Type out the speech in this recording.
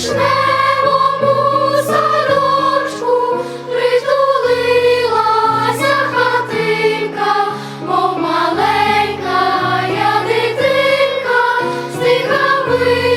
вишневому садочку притулилася хатинка, мов маленька я дитинка, стихами.